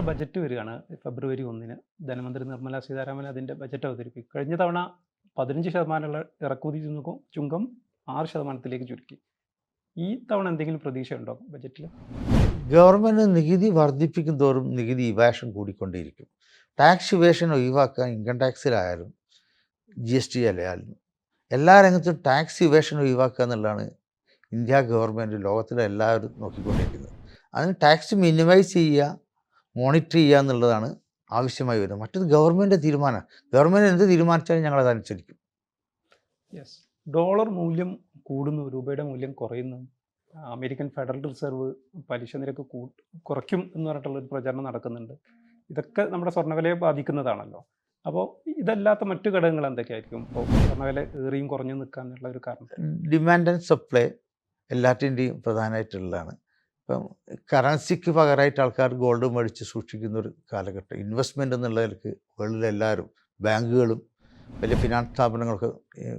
Budget വരികയാണ് ഫെബ്രുവരി ഒന്നിന്. ധനമന്ത്രി നിർമ്മല സീതാരാമൻ അതിന്റെ ബജറ്റ് അവതരിപ്പിക്കും. കഴിഞ്ഞ തവണ പതിനഞ്ച് ശതമാനമുള്ള ഇറക്കുമതി ചുങ്കം ആറ് ശതമാനത്തിലേക്ക് ചുരുക്കി. ഈ തവണ എന്തെങ്കിലും പ്രതീക്ഷയുണ്ടോ ബജറ്റിൽ ഗവൺമെന്റ് നികുതി വർദ്ധിപ്പിക്കും തോറും നികുതി ഇവാഷൻ കൂടിക്കൊണ്ടേയിരിക്കും. ടാക്സ് ഇവേഷൻ ഒഴിവാക്കാൻ ഇൻകം ടാക്സിലായാലും ജി എസ് ടി ആയാലും എല്ലാ രംഗത്തും ടാക്സ് ഇവേഷൻ ഒഴിവാക്കുക എന്നുള്ളതാണ് ഇന്ത്യ ഗവൺമെന്റ് ലോകത്തിലെ എല്ലാവരും നോക്കിക്കൊണ്ടിരിക്കുന്നത്. അതിന് ടാക്സ് മിനിമൈസ് ചെയ്യുക മോണിറ്റർ ചെയ്യുക എന്നുള്ളതാണ് ആവശ്യമായി വരുന്നത് മറ്റത് ഗവൺമെന്റ് തീരുമാനം. ഗവൺമെന്റ് എന്ത് തീരുമാനിച്ചാലും ഞങ്ങൾ അനുസരിക്കും. യെസ് ഡോളർ മൂല്യം കൂടുന്നു രൂപയുടെ മൂല്യം കുറയുന്നു. അമേരിക്കൻ ഫെഡറൽ റിസർവ് പലിശ നിരക്ക് കൂ കുറയ്ക്കും എന്ന് പറഞ്ഞിട്ടുള്ള ഒരു പ്രചരണം നടക്കുന്നുണ്ട്. ഇതൊക്കെ നമ്മുടെ സ്വർണവിലയെ ബാധിക്കുന്നതാണല്ലോ. അപ്പോൾ ഇതല്ലാത്ത മറ്റു ഘടകങ്ങൾ എന്തൊക്കെയായിരിക്കും? ഇപ്പോൾ സ്വർണവില ഏറിയും കുറഞ്ഞു നിൽക്കാനുള്ള ഒരു കാരണം. ഡിമാൻഡ് ആൻഡ് സപ്ലൈ എല്ലാറ്റിന്റെയും പ്രധാനമായിട്ടുള്ളതാണ്. ഇപ്പം കറൻസിക്ക് പകരമായിട്ട് ആൾക്കാർ ഗോൾഡ് മേടിച്ച് സൂക്ഷിക്കുന്ന ഒരു കാലഘട്ടം. ഇൻവെസ്റ്റ്മെന്റ് എന്നുള്ളതിലേക്ക് വേൾഡിലെല്ലാവരും ബാങ്കുകളും വലിയ ഫിനാൻസ് സ്ഥാപനങ്ങളൊക്കെ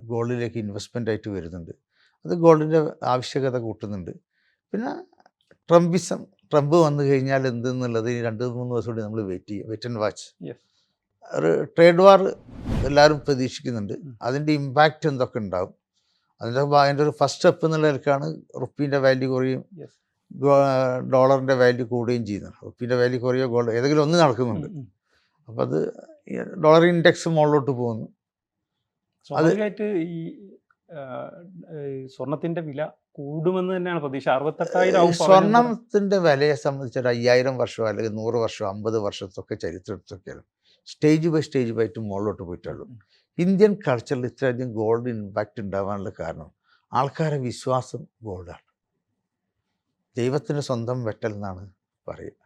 ഗോൾഡിലേക്ക് ഇൻവെസ്റ്റ്മെന്റ് ആയിട്ട് വരുന്നുണ്ട്. അത് ഗോൾഡിന്റെ ആവശ്യകത കൂട്ടുന്നുണ്ട്. പിന്നെ ട്രംപിസം ട്രംപ് വന്നു കഴിഞ്ഞാൽ എന്തെന്നുള്ളത് ഈ രണ്ട് മൂന്ന് ദിവസം കൂടി നമ്മൾ വെയിറ്റ് ചെയ്യും. Wait and watch. ഒരു ട്രേഡ് വാർ എല്ലാവരും പ്രതീക്ഷിക്കുന്നുണ്ട്. അതിന്റെ ഇമ്പാക്റ്റ് എന്തൊക്കെ ഉണ്ടാവും? അതിന്റെ അതിന്റെ ഒരു ഫസ്റ്റ് സ്റ്റെപ്പ് എന്നുള്ള നിലക്കാണ് റുപ്പീന്റെ വാല്യൂ കുറയും. ഡോളറിന്റെ വാല്യൂ കൂടുകയും ചെയ്യുന്നുണ്ട് റുപ്പീന്റെ വാല്യൂ കുറയോ ഗോൾഡ് ഏതെങ്കിലും ഒന്ന് നടക്കുന്നുണ്ട്. അപ്പം അത് ഡോളർ ഇൻഡെക്സ് മുകളിലോട്ട് പോകുന്നു. സ്വാഭാവികമായിട്ട് ഈ സ്വർണത്തിന്റെ സ്വർണത്തിന്റെ വില കൂടുമെന്ന് തന്നെയാണ് പ്രതീക്ഷ. അറുപത്തെട്ടായിരം. സ്വർണത്തിന്റെ വിലയെ സംബന്ധിച്ച് ഒരു അയ്യായിരം വർഷം അല്ലെങ്കിൽ നൂറ് വർഷം അമ്പത് വർഷത്തൊക്കെ ചരിത്രത്തൊക്കെയാണ് സ്റ്റേജ് ബൈ സ്റ്റേജ് ബൈറ്റ് മുകളിലോട്ട് പോയിട്ടുള്ളൂ. ഇന്ത്യൻ കൾച്ചറിൽ ഇത്രയധികം ഗോൾഡ് ഇമ്പാക്റ്റ് ഉണ്ടാവാനുള്ള കാരണം ആൾക്കാരുടെ വിശ്വാസം ഗോൾഡാണ്. ദൈവത്തിന് സ്വന്തം വെട്ടൽ എന്നാണ് പറയുക.